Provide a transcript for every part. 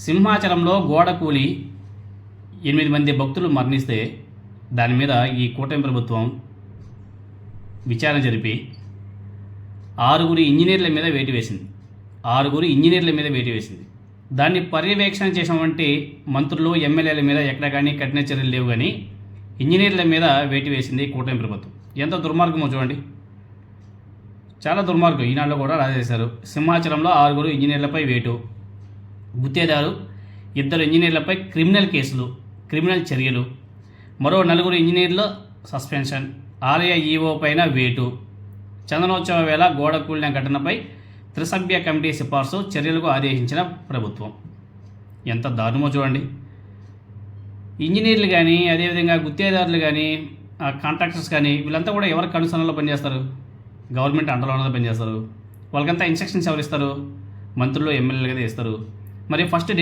సింహాచలంలో గోడ కూలి ఎనిమిది మంది భక్తులు మరణిస్తే దాని మీద ఈ కూటమి ప్రభుత్వం విచారణ జరిపి ఆరుగురు ఇంజనీర్ల మీద వేటు వేసింది. ఆరుగురు ఇంజనీర్ల మీద వేటు వేసింది. దాన్ని పర్యవేక్షణ చేసినటువంటి మంత్రులు ఎమ్మెల్యేల మీద ఎక్కడ కానీ కఠిన చర్యలు లేవు కానీ ఇంజనీర్ల మీద వేటు వేసింది కూటమి ప్రభుత్వం. ఎంత దుర్మార్గమో చూడండి. చాలా దుర్మార్గం. ఈనాడులో కూడా రాసేశారు సింహాచలంలో ఆరుగురు ఇంజనీర్లపై వేటు. గుత్తేదారు ఇద్దరు ఇంజనీర్లపై క్రిమినల్ కేసులు క్రిమినల్ చర్యలు. మరో నలుగురు ఇంజనీర్ల సస్పెన్షన్ ఆలయ ఈఓ పైన వేటు. చందనోత్సవ వేళ గోడ కూలిన ఘటనపై త్రిసభ్య కమిటీ సిఫార్సు చర్యలకు ఆదేశించిన ప్రభుత్వం. ఎంత దారుణమో చూడండి. ఇంజనీర్లు కానీ అదేవిధంగా గుత్తేదారులు కానీ కాంట్రాక్టర్స్ కానీ వీళ్ళంతా కూడా ఎవరి కనుసనలో పనిచేస్తారు? గవర్నమెంట్ అండర్లోనే పనిచేస్తారు. వాళ్ళకంతా ఇన్స్ట్రక్షన్స్ ఎవరు ఇస్తారు మంత్రులు ఎమ్మెల్యేలు కదా ఇస్తారు. మరి ఫస్ట్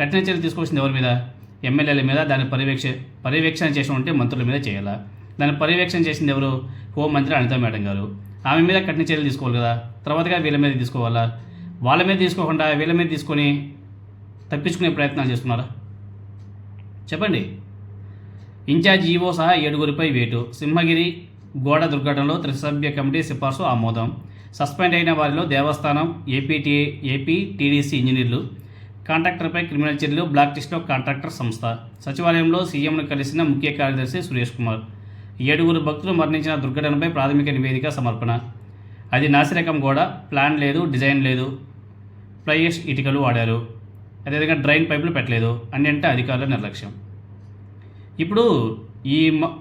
కఠిన చర్యలు తీసుకోవాల్సింది ఎవరి మీద? ఎమ్మెల్యేల మీద. దాని పర్యవేక్ష పర్యవేక్షణ చేసి ఉంటే మంత్రుల మీద చేయాలా? దాన్ని పర్యవేక్షణ చేసింది ఎవరు? హోంమంత్రి అనితా మేడం గారు. ఆమె మీద కఠిన చర్యలు తీసుకోవాలి కదా. తర్వాతగా వీళ్ళ మీద తీసుకోవాలా? వాళ్ళ మీద తీసుకోకుండా వీళ్ళ మీద తీసుకొని తప్పించుకునే ప్రయత్నాలు చేస్తున్నారా? చెప్పండి. ఇన్ఛార్జ్ ఈవో సహా ఏడుగురిపై వేటు. సింహగిరి గోడ దుర్ఘటనలో త్రిసభ్య కమిటీ సిఫార్సు ఆమోదం. సస్పెండ్ అయిన వారిలో దేవస్థానం ఏపీటీ ఏపీ టీడీసీ ఇంజనీర్లు. కాంట్రాక్టర్పై క్రిమినల్ చర్యలు బ్లాక్ లిస్ట్లో కాంట్రాక్టర్ సంస్థ. సచివాలయంలో సీఎంను కలిసిన ముఖ్య కార్యదర్శి సురేష్ కుమార్. ఏడుగురు భక్తులు మరణించిన దుర్ఘటనపై ప్రాథమిక నివేదిక సమర్పణ. అది నాసిరకం గోడ ప్లాన్ లేదు డిజైన్ లేదు. ప్లైయర్స్ ఇటుకలు వాడారు. అదేవిధంగా డ్రైన్ పైపులు పెట్టలేదు. అన్నింటే అధికారుల నిర్లక్ష్యం. ఇప్పుడు ఈ మ-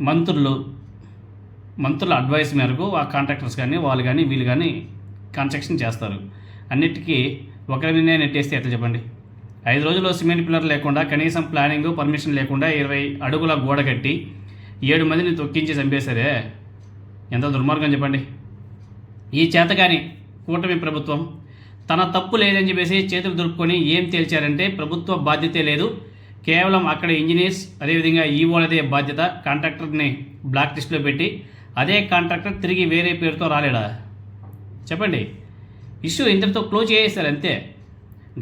మంత్రులు మంత్రుల అడ్వైస్ మేరకు ఆ కాంట్రాక్టర్స్ కానీ వాళ్ళు కానీ వీళ్ళు కానీ కన్స్ట్రక్షన్ చేస్తారు. అన్నిటికీ ఒకరి మీదే నెట్టేస్తే ఎట్లా చెప్పండి? ఐదు రోజుల్లో సిమెంట్ పిల్లర్ లేకుండా కనీసం ప్లానింగ్ పర్మిషన్ లేకుండా ఇరవై అడుగుల గోడ కట్టి ఏడు మందిని తొక్కించి చంపేశారే? ఎంత దుర్మార్గం చెప్పండి. ఈ చేతగాని కూటమి ప్రభుత్వం తన తప్పు లేదని చెప్పేసి చేతులు దులుపుకొని ఏం తేల్చారంటే ప్రభుత్వ బాధ్యతే లేదు. కేవలం అక్కడ ఇంజనీర్స్ అదేవిధంగా ఈవోలదే బాధ్యత కాంట్రాక్టర్ని బ్లాక్ లిస్ట్లో పెట్టి అదే కాంట్రాక్టర్ తిరిగి వేరే పేరుతో రాలేడా? చెప్పండి. ఇష్యూ ఇంతటితో క్లోజ్ చేసేస్తారు అంతే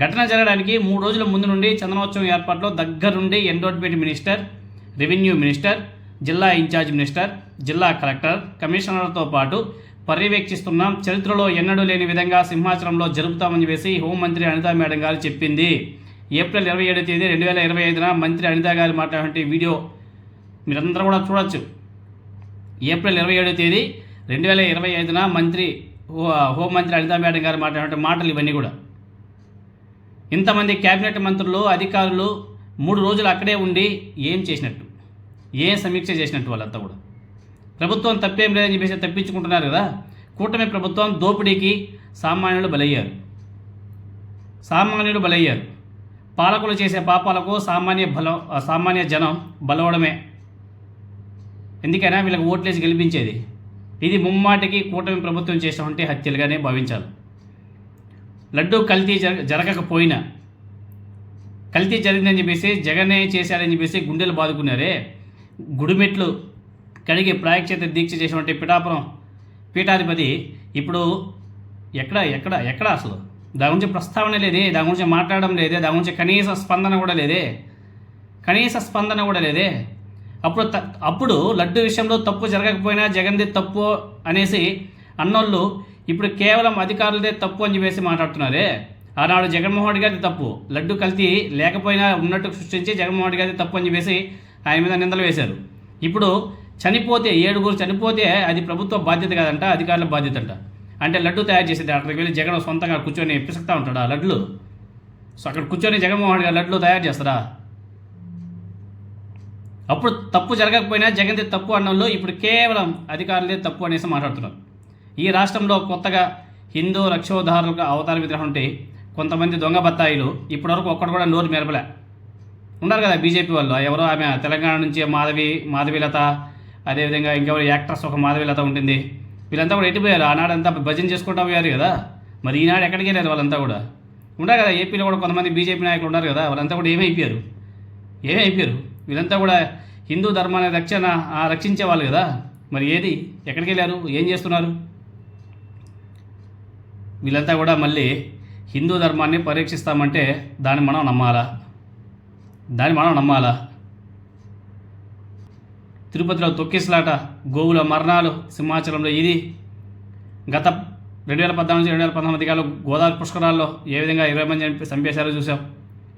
ఘటన జరగడానికి మూడు రోజుల ముందు నుండి చందనోత్సవం ఏర్పాట్లో దగ్గరుండి ఎండోట్మెంట్ మినిస్టర్ రెవెన్యూ మినిస్టర్ జిల్లా ఇన్ఛార్జ్ మినిస్టర్ జిల్లా కలెక్టర్ కమిషనర్తో పాటు పర్యవేక్షిస్తున్నాం చరిత్రలో ఎన్నడూ లేని విధంగా సింహాచలంలో జరుపుతామని చెప్పేసి హోంమంత్రి అనితా మేడం గారు చెప్పింది. ఏప్రిల్ ఇరవై ఏడు తేదీ రెండు వేల ఇరవై ఐదున మంత్రి అనితా గారు మాట్లాడే వీడియో మీరందరూ కూడా చూడొచ్చు. ఏప్రిల్ ఇరవై ఏడవ తేదీ రెండు వేల ఇరవై ఐదున మంత్రి హోంమంత్రి అనితా మేడం గారు మాట్లాడే మాటలు ఇవన్నీ కూడా. ఇంతమంది కేబినెట్ మంత్రులు అధికారులు మూడు రోజులు అక్కడే ఉండి ఏం చేసినట్టు? ఏం సమీక్ష చేసినట్టు వాళ్ళంతా కూడా? ప్రభుత్వం తప్పేం లేదని చెప్పేసి తప్పించుకుంటున్నారు కదా. కూటమి ప్రభుత్వం దోపిడీకి సామాన్యులు బలయ్యారు. సామాన్యులు బలయ్యారు. పాలకులు చేసే పాపాలకు సామాన్య బలం సామాన్య జనం బలవడమే. ఎందుకైనా వీళ్ళకి ఓట్లేసి గెలిపించేది. ఇది ముమ్మాటికి కూటమి ప్రభుత్వం చేసినటువంటి హత్యలుగానే భావించాలి. లడ్డూ కల్తీ జర జరగకపోయినా కల్తీ జరిగిందని చెప్పేసి జగనే చేశారని చెప్పేసి గుండెలు బాదుకున్నారే. గుడిమెట్లు కడిగి ప్రాయశ్చిత దీక్ష చేసినటువంటి పిఠాపురం పీఠాధిపతి ఇప్పుడు ఎక్కడ ఎక్కడ ఎక్కడ అసలు? దాని గురించి ప్రస్తావన లేదే దాని గురించి మాట్లాడడం లేదే దాని గురించి కనీస స్పందన కూడా లేదే. కనీస స్పందన కూడా లేదే. అప్పుడు త- అప్పుడు లడ్డు విషయంలో తప్పు జరగకపోయినా జగన్ది తప్పు అనేసి అన్నోళ్ళు ఇప్పుడు కేవలం అధికారులదే తప్పు అని చెప్పేసి మాట్లాడుతున్నారే. ఆనాడు జగన్మోహన్ రెడ్డి గారి తప్పు. లడ్డు కల్తీ లేకపోయినా ఉన్నట్టు సృష్టించి జగన్మోహన్ రెడ్డి గారి తప్పు అని చెప్పేసి ఆయన మీద నిందలు వేశారు. ఇప్పుడు చనిపోతే ఏడుగురు చనిపోతే అది ప్రభుత్వ బాధ్యత కాదంట అధికారుల బాధ్యత అంట అంటే లడ్డు తయారు చేసేది అక్కడికి వెళ్ళి జగన్ సొంతంగా కూర్చొని పిసుకుతా ఉంటాడా లడ్లు సో అక్కడ కూర్చొని జగన్మోహన్ రెడ్డి గారు లడ్లు తయారు చేస్తారా? అప్పుడు తప్పు జరగకపోయినా జగన్ది తప్పు అనడంలో ఇప్పుడు కేవలం అధికారులే తప్పు అనేసి మాట్లాడుతున్నారు. ఈ రాష్ట్రంలో కొత్తగా హిందూ రక్షోధారులకు అవతార విగ్రహం ఉంటే కొంతమంది దొంగ బత్తాయిలు ఇప్పటివరకు ఒక్కడు కూడా నోరు మెరపలే. ఉన్నారు కదా బీజేపీ వాళ్ళు. ఎవరో ఆమె తెలంగాణ నుంచి మాధవి మాధవీలత అదేవిధంగా ఇంకెవరు యాక్ట్రెస్ ఒక మాధవీలత ఉంటుంది వీళ్ళంతా కూడా ఎట్టిపోయారు ఆనాడంతా భజన చేసుకుంటా పోయారు కదా. మరి ఈనాడు ఎక్కడికి వెళ్ళారు వాళ్ళంతా కూడా? ఉన్నారు కదా ఏపీలో కూడా కొంతమంది బీజేపీ నాయకులు ఉన్నారు కదా. వాళ్ళంతా కూడా ఏమైపోయారు? ఏమైపోయారు? వీళ్ళంతా కూడా హిందూ ధర్మాన్ని రక్షణ ఆ, కదా. మరి ఏది? ఎక్కడికి వెళ్ళారు? ఏం చేస్తున్నారు? వీళ్ళంతా కూడా మళ్ళీ హిందూ ధర్మాన్ని పరీక్షిస్తామంటే దాన్ని మనం నమ్మాలా? దాన్ని మనం నమ్మాలా? తిరుపతిలో తొక్కిసలాట గోవుల మరణాలు సింహాచలంలో ఇది గత రెండు వేల పద్నాలుగు నుంచి రెండు వేల పంతొమ్మిది కాలం గోదావరి పుష్కరాల్లో ఏ విధంగా ఇరవై మంది చంపి చంపేశారో చూసాం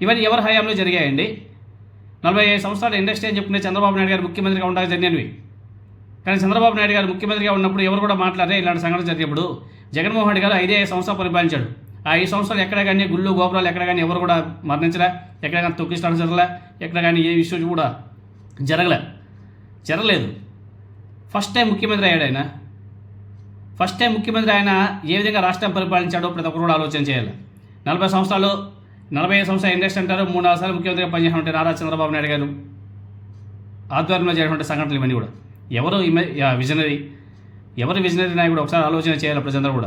ఇవన్నీ ఎవరి హయాంలో జరిగాయండి? నలభై ఐదు సంవత్సరాల ఇండస్ట్రీ అని చెప్పుకునే చంద్రబాబు నాయుడు గారు ముఖ్యమంత్రిగా ఉండాలి జరిగినవి. కానీ చంద్రబాబు నాయుడు గారు ముఖ్యమంత్రిగా ఉన్నప్పుడు ఎవరు కూడా మాట్లాడే ఇలాంటి సంఘటన జరిగినప్పుడు జగన్మోహన్ రెడ్డి గారు ఐదే ఐదు సంవత్సరాలు పరిపాలించాడు. ఆ ఐదు సంవత్సరాలు ఎక్కడ కానీ గుళ్ళు గోపురాలు ఎక్కడ కానీ ఎవరు కూడా మరణించలే. ఎక్కడ కానీ తొక్కిస్తాడు జరగలే. ఎక్కడ కానీ ఏ ఇష్యూ కూడా జరగలే. జరగలేదు. ఫస్ట్ టైం ముఖ్యమంత్రి అయ్యాడు ఆయన. ఫస్ట్ టైం ముఖ్యమంత్రి ఆయన ఏ విధంగా రాష్ట్రం పరిపాలించాడో ప్రతి ఒక్కరు కూడా ఆలోచన చేయాలి. నలభై సంవత్సరాలు నలభై ఐదు సంవత్సరాలు ఇండస్ట్రీ అంటారు మూడు నాలుగు సార్లు ముఖ్యమంత్రిగా పనిచేసినటువంటి నారా చంద్రబాబు నాయుడు గారు ఆధ్వర్యంలో జరిగినటువంటి సంఘటనలు ఇవన్నీ కూడా. ఎవరు విజనరీ ఎవరు విజనరీ నాయకుడు? ఒకసారి ఆలోచన చేయాలి ప్రజలందరూ కూడా.